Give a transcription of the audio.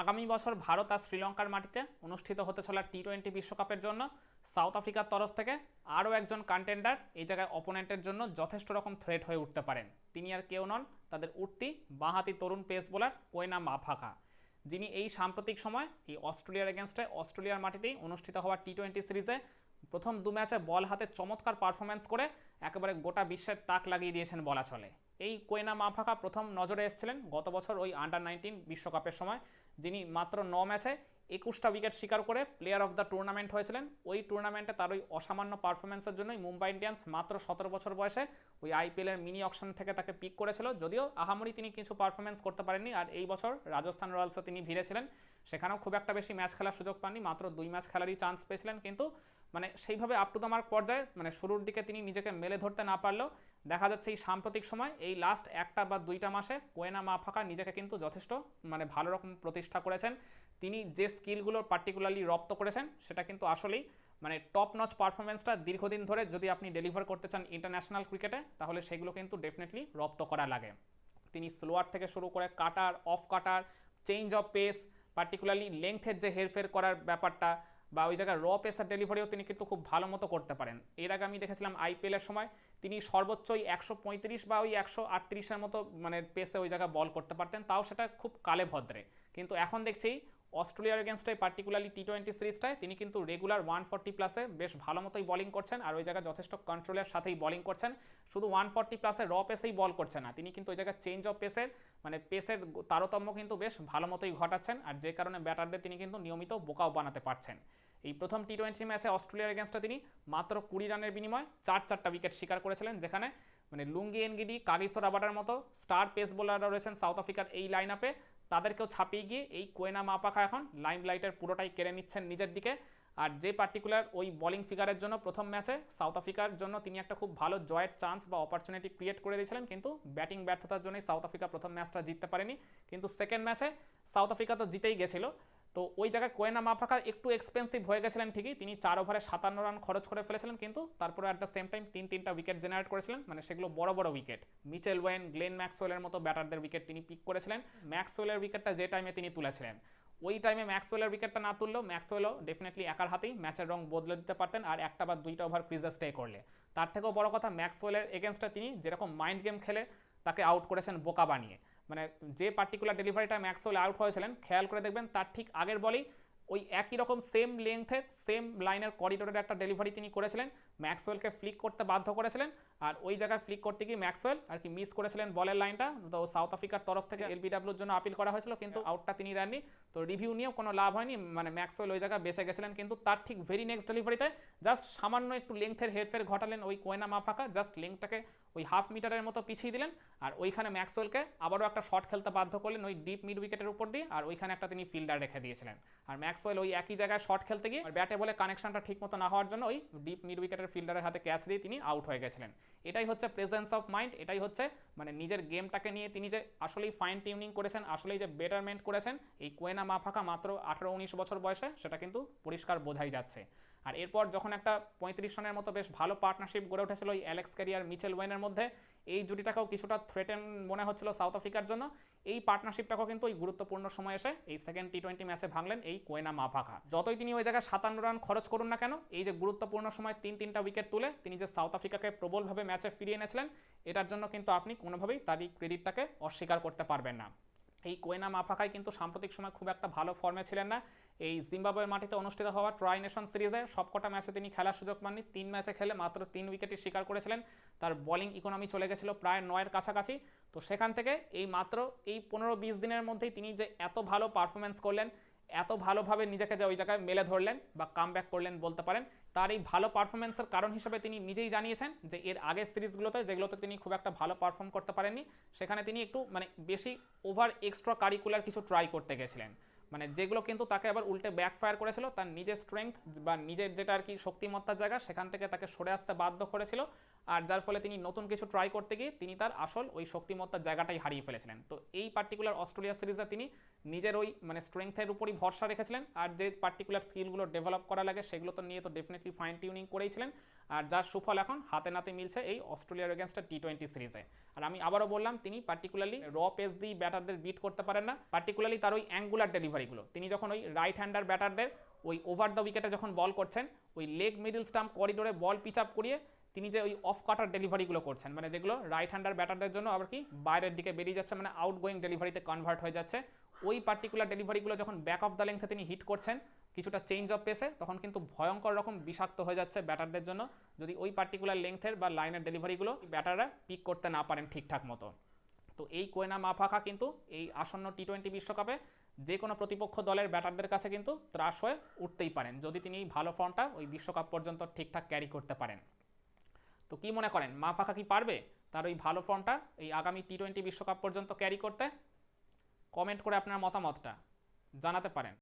আগামী বছর ভারত আর শ্রীলঙ্কার মাটিতে অনুষ্ঠিত হতে চলা টি টোয়েন্টি বিশ্বকাপের জন্য সাউথ আফ্রিকার তরফ থেকে আরও একজন কন্টেন্ডার এই জায়গায় অপোনেন্টের জন্য যথেষ্ট রকম থ্রেট হয়ে উঠতে পারেন। তিনি আর কেউ নন, তাদের উঠতি বাঁহাতি তরুণ পেস বোলার কোয়না মাফাকা, যিনি এই সাম্প্রতিক সময় এই অস্ট্রেলিয়ার এগেনস্টে অস্ট্রেলিয়ার মাটিতেই অনুষ্ঠিত হওয়া টি টোয়েন্টি সিরিজে প্রথম দু ম্যাচে বল হাতে চমৎকার পারফরমেন্স করে একেবারে গোটা বিশ্বের তাক লাগিয়ে দিয়েছেন বলা চলে। এই কোয়েনা মাফাকা প্রথম নজরে এসেছিলেন গত বছর ওই আন্ডার নাইনটিন বিশ্বকাপের সময়। যিনি মাত্র ন ম্যাচে একুশটা উইকেট শিকার করে প্লেয়ার অফ দ্য টুর্নামেন্ট হয়েছিলেন। ওই টুর্নামেন্টে তার ওই অসামান্য পারফরমেন্সের জন্যই মুম্বাই ইন্ডিয়ান্স মাত্র সতেরো বছর বয়সে ওই আইপিএলের মিনি অকশন থেকে তাকে পিক করেছিল। যদিও আহামরি তিনি কিছু পারফরমেন্স করতে পারেননি আর এই বছর রাজস্থান রয়্যালসে তিনি ভিড়েছিলেন। সেখানেও খুব একটা বেশি ম্যাচ খেলার সুযোগ পাননি, মাত্র দুই ম্যাচ খেলারই চান্স পেয়েছিলেন। কিন্তু মানে সেইভাবে আপ টু দ্য মার্ক পর্যায়ে মানে শুরুর দিকে তিনি নিজেকে মেলে ধরতে না পারলেও দেখা যাচ্ছে এই সাম্প্রতিক সময় এই লাস্ট একটা বা দুইটা মাসে কোয়েনা মাফাকা নিজেকে কিন্তু যথেষ্ট মানে ভালো রকম প্রতিষ্ঠা করেছেন। তিনি যে স্কিলগুলো পার্টিকুলারলি রপ্ত করেছেন, সেটা কিন্তু আসলেই মানে টপ নচ পারফরমেন্সটা দীর্ঘদিন ধরে যদি আপনি ডেলিভার করতে চান ইন্টারন্যাশনাল ক্রিকেটে তাহলে সেগুলো কিন্তু ডেফিনেটলি রপ্ত করা লাগে। তিনি স্লোয়ার থেকে শুরু করে cutter off cutter change of pace particularly লেংথের যে হেরফের করার ব্যাপারটা বা ওই জায়গায় র পেসার ডেলিভারিও তিনি কিন্তু খুব ভালো মতো করতে পারেন। এর আগে আমি দেখেছিলাম আইপিএলের সময় তিনি সর্বোচ্চই একশো পঁয়ত্রিশ বা ওই একশো আটত্রিশের মতো মানে পেসে ওই জায়গায় বল করতে পারতেন, তাও সেটা খুব কালে ভদ্রে। কিন্তু এখন দেখছি অস্ট্রেলিয়ার এগেনস্টে পার্টিকুলারলি টি টোয়েন্টি সিরিজটায় তিনি কিন্তু রেগুলার ওয়ান ফর্টি প্লাসে বেশ ভালো মতোই বলিং করছেন আর ওই জায়গায় যথেষ্ট কন্ট্রোলের সাথেই বলিং করছেন। শুধু ওয়ান ফর্টি প্লাসে র পেসেই বল করছেন না, তিনি কিন্তু ওই জায়গায় চেঞ্জ অফ পেসের মানে পেসের তারতম্য কিন্তু বেশ ভালো মতোই ঘটাচ্ছেন আর যে কারণে ব্যাটারদের তিনি কিন্তু নিয়মিত বোকাও বানাতে পারছেন। এই প্রথম টি টোয়েন্টি ম্যাচে অস্ট্রেলিয়ার এগেনস্টে তিনি মাত্র কুড়ি রানের বিনিময়ে চার চারটা উইকেট শিকার করেছিলেন, যেখানে মানে লুঙ্গি, এনগিডি, কাগিসো রাবাটার মতো স্টার পেস বোলাররা রয়েছেন সাউথ আফ্রিকার এই লাইন আপে তাদেরকেও ছাপিয়ে গিয়ে এই কোয়েনা মাপাখা এখন লাইম লাইটের পুরোটাই কেড়ে নিচ্ছেন নিজের দিকে। আর যে পার্টিকুলার ওই বোলিং ফিগারের জন্য প্রথম ম্যাচে সাউথ আফ্রিকার জন্য তিনি একটা খুব ভালো জয়ের চান্স বা অপরচুনিটি ক্রিয়েট করে দিয়েছিলেন, কিন্তু ব্যাটিং ব্যর্থতার জন্যই সাউথ আফ্রিকা প্রথম ম্যাচটা জিততে পারেনি। কিন্তু সেকেন্ড ম্যাচে সাউথ আফ্রিকা তো জিতেই গেছিল। তো ওই জায়গায় কোয়েনা মাফাকা একটু এক্সপেন্সিভ হয়ে গেছিলেন ঠিকই। তিনি চার ওভারে সাতান্ন রান খরচ করে ফেলেছিলেন কিন্তু তারপরে অ্যাট দ্য সেম টাইম তিন তিনটা উইকেট জেনারেট করেছিলেন। মানে সেগুলো বড় বড় উইকেট মিচেল ওয়েন গ্লেন ম্যাক্সওয়েলের মতো ব্যাটারদের উইকেট তিনি পিক করেছিলেন। ম্যাক্সওয়েলের উইকেটটা যে টাইমে তিনি তুলেছিলেন। ওই টাইমে ম্যাক্সওয়েলের উইকেটটা না তুললেও ম্যাক্সওয়েলও ডেফিনেটলি একার হাতেই ম্যাচের রং বদলে দিতে পারতেন আর একটা বা দুইটা ওভার ক্রিজে স্টে করলে। তার থেকেও বড় কথা ম্যাক্সওয়েলের এগেনস্টে তিনি যেরকম মাইন্ড গেম খেলে তাকে আউট করেছেন বোকা বানিয়ে। মানে যে পার্টিকুলার ডেলিভারিটা হলে আউট হয়েছিলেন, খেয়াল করে দেখবেন তার ঠিক আগের বলেই ওই একই রকম সেম লেন্থের সেম লাইনের করিডোরের একটা ডেলিভারি তিনি করেছিলেন। ম্যাক্সওয়েলকে ফ্লিক করতে বাধ্য করেছিলেন। আর ওই জায়গায় ফ্লিক করতে গিয়ে ম্যাক্সওয়েল আর কি মিস করেছিলেন বলের লাইনটা তো সাউথ আফ্রিকার তরফ থেকে এলবিডাব্লিউর জন্য আপিল করা হয়েছিল কিন্তু আউটটা তিনি দেননি। তো রিভিউ নিয়েও কোনো লাভ হয়নি। মানে ম্যাক্সওয়েল ওই জায়গায় বেঁচে গেছিলেন কিন্তু তার ঠিক ভেরি নেক্সট ডেলিভারিতে জাস্ট সামান্য একটু লেংথের হেরফের ঘটালেন ওই কোয়েনা মাফাকা জাস্ট লেংথটাকে ওই হাফ মিটারের মতো পিছিয়ে দিলেন। আর ওইখানে ম্যাক্সওয়েলকে আবারও একটা শট খেলতে বাধ্য করলেন ওই ডিপ মিড উইকেটের উপর দিয়ে। আর ওইখানে একটা তিনি ফিল্ডার রেখে দিয়েছিলেন। আর ম্যাক্সওয়েল ওই একই জায়গায় শট খেলতে গিয়ে আর ব্যাটে বলে কানেকশনটা ঠিক মতো না হওয়ার জন্য ওই ডিপ মিড উইকেটের ফিল্ডারের হাতে ক্যাচ দিয়ে তিনি আউট হয়ে গেছিলেন। এটাই হচ্ছে প্রেজেন্স অফ মাইন্ড এটাই হচ্ছে মানে নিজের গেমটাকে নিয়ে তিনি যে আসলেই ফাইন টিউনিং করেছেন, আসলেই যে বেটারমেন্ট করেছেন, এই কোয়েনা মাফাকা মাত্র আঠারো উনিশ বছর বয়সে সেটা কিন্তু পরিষ্কার বোঝাই যাচ্ছে। আর এরপর যখন একটা পঁয়ত্রিশ রানের মতো বেশ ভালো পার্টনারশিপ গড়ে উঠেছিল ওই অ্যালেক্স ক্যারিয়ার মিচেল ওয়েনের মধ্যে, এই জুটিটাকেও কিছুটা থ্রেটেন মনে হচ্ছিল সাউথ আফ্রিকার জন্য। এই পার্টনারশিপটাকেও কিন্তু ওই গুরুত্বপূর্ণ সময় এসে এই সেকেন্ড টি টোয়েন্টি ম্যাচে ভাঙলেন এই কোয়েনা মাফাকা যতই তিনি ওই জায়গায় সাতান্ন রান খরচ করুন না কেন, এই যে গুরুত্বপূর্ণ সময় তিন তিনটা উইকেট তুলে তিনি যে সাউথ আফ্রিকাকে প্রবলভাবে ম্যাচে ফিরিয়ে এনেছিলেন, এটার জন্য কিন্তু আপনি কোনোভাবেই তার এই ক্রেডিটটাকে অস্বীকার করতে পারবেন না। এই কোয়েনা মাফাকাই কিন্তু সাম্প্রতিক সময় খুব একটা ভালো ফর্মে ছিলেন না। এই জিম্বাবুয়ের মাটিতে অনুষ্ঠিত হওয়া ট্রাই নেশন সিরিজে সবকটা ম্যাচে তিনি খেলার সুযোগ পাননি। তিন ম্যাচে খেলে মাত্র তিন উইকেটই শিকার করেছিলেন। তার বলিং ইকোনমি চলে গেছিল প্রায় নয়ের কাছাকাছি। তো সেখান থেকে এই মাত্র এই পনেরো বিশ দিনের মধ্যেই তিনি যে এত ভালো পারফরমেন্স করলেন এত ভালোভাবে নিজেকে যে ওই জায়গায় মেলে ধরলেন বা কাম করলেন বলতে পারেন, তার এই ভালো পারফরমেন্সের কারণ হিসেবে তিনি নিজেই জানিয়েছেন যে এর আগের সিরিজগুলোতে যেগুলোতে তিনি খুব একটা ভালো পারফর্ম করতে পারেননি, সেখানে তিনি একটু মানে বেশি ওভার এক্সট্রা কারিকুলার কিছু ট্রাই করতে গেছিলেন। মানে যেগুলো কিন্তু তাকে আবার উল্টে ব্যাকফায়ার করেছিল, তার নিজের স্ট্রেংথ বা নিজের যেটা আর কি শক্তিমত্তার জায়গা সেখান থেকে তাকে সরে আসতে বাধ্য করেছিল। আর যার ফলে তিনি নতুন কিছু ট্রাই করতে গিয়ে তিনি তার আসল ওই শক্তিমত্তার জায়গাটাই হারিয়ে ফেলেছিলেন। তো এই পার্টিকুলার অস্ট্রেলিয়া সিরিজে তিনি নিজের ওই মানে স্ট্রেংথের উপরই ভরসা রেখেছিলেন আর যে পার্টিকুলার স্কিলগুলো ডেভেলপ করা লাগে সেগুলো তো নিয়ে তো ডেফিনেটলি ফাইন টিউনিং করেইছিলেন আর যার সুফল এখন হাতে নাতে মিলছে এই অস্ট্রেলিয়ার এগেনস্টে টি টোয়েন্টি সিরিজে আর আমি আবারও বললাম, তিনি পার্টিকুলারলি র পেস দিয়ে ব্যাটারদের বিট করতে পারেন না পার্টিকুলারলি তার ওই অ্যাঙ্গুলার ডেলিভারিগুলো তিনি যখন ওই রাইট হ্যান্ডার ব্যাটারদের ওই ওভার দ্য উইকেটে যখন বল করছেন, ওই লেগ মিডল স্টাম্প করিডোরে বল পিচ আপ করিয়ে তিনি যে ওই অফ কাটার ডেলিভারিগুলো করছেন মানে যেগুলো রাইট হ্যান্ডার ব্যাটারদের জন্য আবার কি বাইরের দিকে বেরিয়ে যাচ্ছে মানে আউট গোয়িং ডেলিভারিতে কনভার্ট হয়ে যাচ্ছে। ওই পার্টিকুলার ডেলিভারিগুলো যখন ব্যাক অফ দ্য লেংথে তিনি হিট করছেন, কিছুটা চেঞ্জ অফ পেসে তখন কিন্তু ভয়ঙ্কর রকম বিষাক্ত হয়ে যাচ্ছে ব্যাটারদের জন্য। যদি ওই পার্টিকুলার লেংথের বা লাইনের ডেলিভারিগুলো ব্যাটাররা পিক করতে না পারেন ঠিকঠাক মতো। তো এই কোয়েনা মাফাকা কিন্তু এই আসন্ন টি টোয়েন্টি বিশ্বকাপে যে কোনো প্রতিপক্ষ দলের ব্যাটারদের কাছে কিন্তু ত্রাস হয়ে উঠতেই পারেন, যদি তিনি ভালো ফর্মটা ওই বিশ্বকাপ পর্যন্ত ঠিকঠাক ক্যারি করতে পারেন। তো কি মনে করেন, মা ফাঁকা কি পারবে তার ওই ভালো ফর্মটা এই আগামী টি টোয়েন্টি বিশ্বকাপ পর্যন্ত ক্যারি করতে? কমেন্ট করে আপনার মতামতটা জানাতে পারেন।